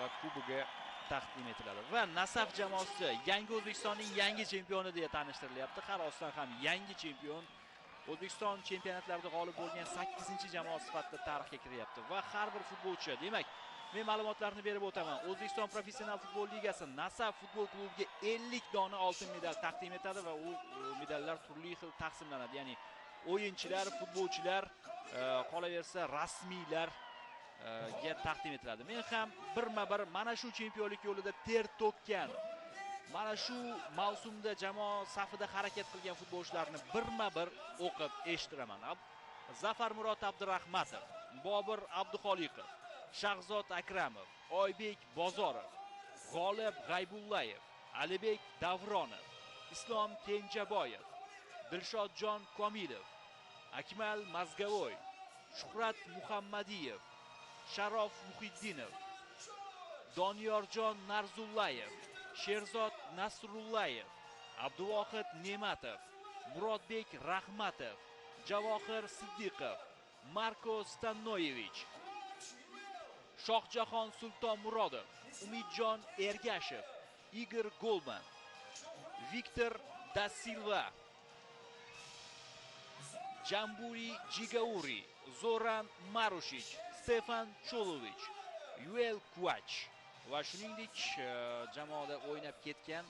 va kubogi taqdim etiladi. Va nasaf jamoasi yangi o'zbekistonning yangi chempioni deya tanishtirilyapti har ham yangi chempion. O'zbekiston chempionatlarida g'olib bo'lgan 8 jamoa sifatida tarixga kiryapti. Va har bir futbolchi demak men ma'lumotlarni berib o'taman. O'zbekiston professional futbol ligasi nasaf futbol klubiga 50 dona oltin medal taqdim etadi va u medallar turli xil taqsimlanadi. Ya'ni o'yinchilar futbolchilar e, qolaversa rasmiylar ga taqdim etiladi. Men ham birma bir mana shu chempionlik yo'lida ter to'kkan mana shu mavsumda jamoa safida harakat qilgan futbolchilarni birma bir o'qib eshittiraman zafar murod abdurahmatov bobur abduxoliqov shahzod akramov oybek bozorov g'olib g'aybullayev alibek davronov islom kenjaboyev dilshodjon komilov akmal mazgavoy shuhrat muhammadiyev sharof muhiddinov doniyorjon narzullayev sherzod nasrullayev abduvohid ne'matov murodbek rahmatov javohir siddiqov marko stannoyevich shohjahon sultonmurodov umidjon ergashev igor golman viktor da silva jamburi jigauri zoran marushich Stefan Cholovich, Yuel Kuach va shuningdek jamoada o'ynab ketgan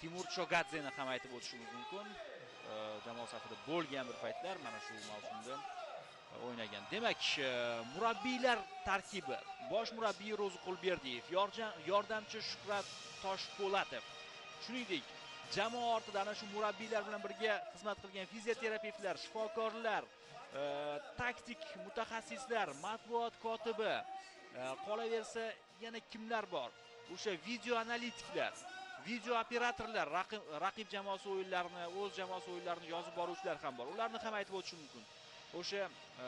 Timur Chogadzeni ham aytib o'tishimiz mumkin. E, jamoa safida bo'lgan bir paytlar mana shu mavsumda o'ynagan. Demak, e, murabbiylar tarkibi: bosh murabbiy Ro'ziqul Berdiyev, yordamchi Shuhrat Toshpo'latov. Shuningdek, jamoa ortida ana shu murabbiylar bilan birga xizmat qilgan fizioterapevtlar, shifokorlar, e, taktik mutaxassislar matbuot kotibi e, qolaversa yana kimlar bor? O'sha video analitiklar video operatorlar raqib jamoasi o'yinlarini o'z jamoasi o'yinlarini yozib boruvchilar ham bor. Ularni ham aytib o'tishim mumkin. O'sha e,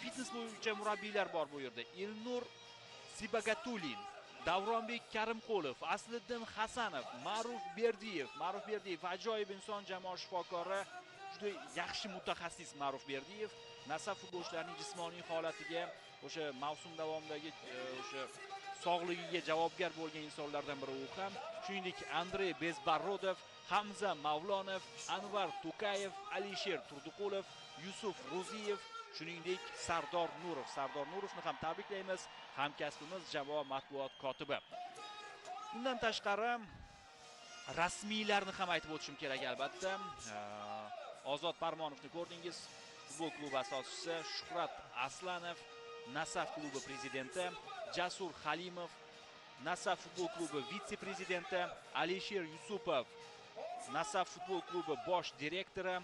fitnes bo'yicha murabbiylar bor bu yerda. Ilnur sibagatulin. Davronbek karimqulov asliddin hasanov ma'ruf berdiyev. Ma'ruf berdiyev ajoyib inson jamoa shifokori. Juda yaxshi mutaxassis Ma'ruf Berdiyev. Nasaf futbolchilarining jismoniy holatiga o'sha mavsum davomidagi e, o'sha sog'ligiga javobgar bo'lgan insonlardan biri u ham. Shuningdek Andrey Bezbarodov Hamza Mavlonov Anvar Tukayev Alisher Turduqulov Yusuf Ro'ziyev shuningdek Sardor Nurov. Sardor Nurovni ham tabriklaymiz. Hamkasbimiz jamoa matbuot kotibi. Bundan tashqari rasmiylarni ham aytib o'tishim kerak albatta. Ozod parmonovni ko'rdingiz. Futbol klubi asoschisi shuhrat aslanov nasaf klubi prezidenti jasur halimov nasaf futbol klubi vitse prezidenti alisher yusupov nasaf futbol klubi bosh direktori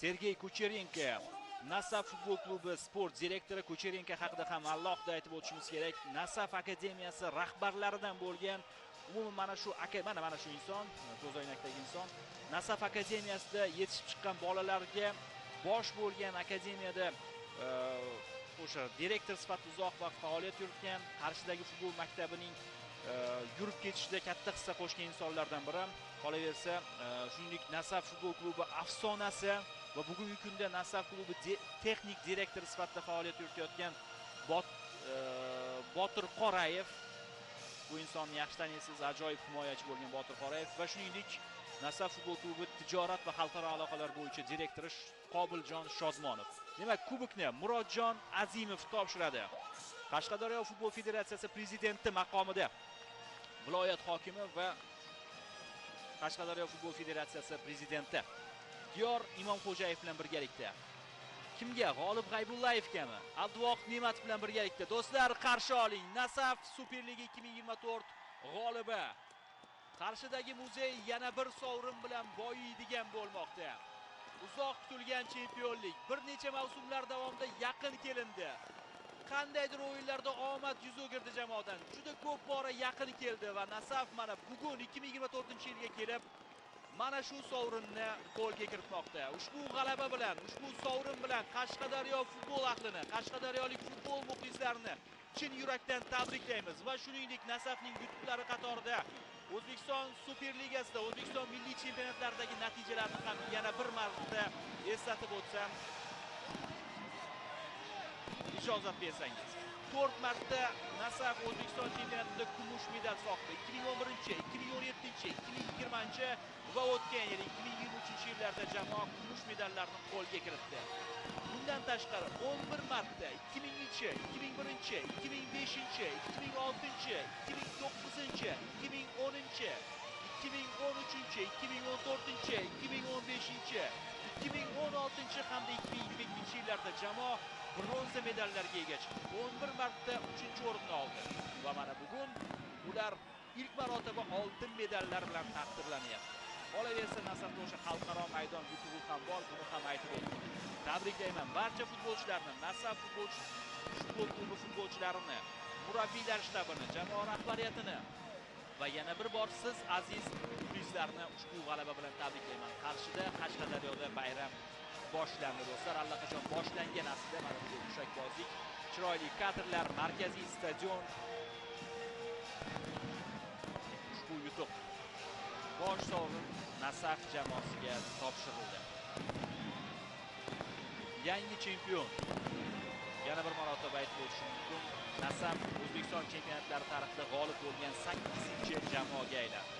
sergey kucherenko. Nasaf futbol klubi sport direktori kucherenko haqida ham alohida aytib o'tishimiz kerak. Nasaf akademiyasi rahbarlaridan bo'lgan umuman mana shu mana mana shu inson ko'zoynakdagi inson nasaf akademiyasida yetishib chiqqan bolalarga bosh bo'lgan akademiyada e, o'sha direktor sifatida uzoq vaqt faoliyat yuritgan qarshidagi futbol maktabining e, yurib ketishida katta hissa qo'shgan insonlardan biri. Qolaversa e, shuningdek nasaf futbol klubi afsonasi va bugungi kunda nasaf klubi texnik direktor sifatida faoliyat yuritayotgan Bot e, botir qorayev. Bu insonni yaxshi taniysiz ajoyib himoyachi bo'lgan botir qorayev. Va shuningdek nasaf futbol klubi tijorat va xalqaro aloqalar bo'yicha direktori qobiljon shodmonov demak kubokni murodjon azimov topshiradi. Qashqadaryo futbol federatsiyasi prezidenti maqomida viloyat hokimi va qashqadaryo futbol federatsiyasi prezidenti. Diyor imomxo'jayev bilan birgalikda. Kimga? G'olib g'aybullayevgami abduvohid ne'matov bilan birgalikda. Do'stlar qarshi oling. Nasaf superliga 2024 g'olibi. Qarshidagi muzey yana bir sovrin bilan boyiydigan bo'lmoqda. Uzoq kutilgan chempionlik. Bir necha mavsumlar davomida yaqin kelindi. Qandaydir o'yinlarda omad yuz o'girdi jamoadan. Juda ko'p bora yaqin keldi va nasaf mana bugun 2024 yilga kelib mana shu sovrinni qo'lga kiritmoqda. Ushbu g'alaba bilan ushbu sovrin bilan qashqadaryo futbol ahlini qashqadaryolik futbol muxlislarini chin yurakdan tabriklaymiz. Va shuningdek nasafning yutuqlari qatorida o'zbekiston superligasida o'zbekiston milliy chempionatlaridagi natijalarni ham yana bir marta eslatib o'tsam ijozat bersangiz. To'rt marta nasaf o'zbekiston chempionatida kumush medal sohibi 2011 2017 2020 va o'tgan yil 2023 yillarda jamoa kumush medallarni qo'lga kiritdi bundan tashqari 11 marta 2000 2001 2005 2006 2009 2010 2013 2014 2015 2016 hamda 2020 yillarda jamoa bronza medallarga ega chiqdi 11 marta 3 o'rinni oldi va mana bugun ular ilk marotaba oltin medallar bilan taqdirlanyapti qolaversa nasabda o'sha xalqaro maydon yutug'i ham bor buni ham aytib o'tdim. Tabriklayman barcha futbolchilarni nasaf futbolchi futbol klubi futbolchilarini murabbiylar shtabini jamoa rahbariyatini va yana bir bor siz aziz muxlislarni ushbu g'alaba bilan tabriklayman qarshida qashqadaryoda bayram boshlandi do'stlar. Allaqachon boshlangan aslida mana bu mushakbozlik chiroyli kadrlar markaziy stadion. Ushbu yutuq bosh sovrin nasaf jamoasiga topshirildi. Yangi chempion. Yana bir marotaba aytib o'tish mumkin. Nasaf o'zbekiston chempionatlari tarixida g'olib bo'lgan sakkizinchi jamoaga aylandi.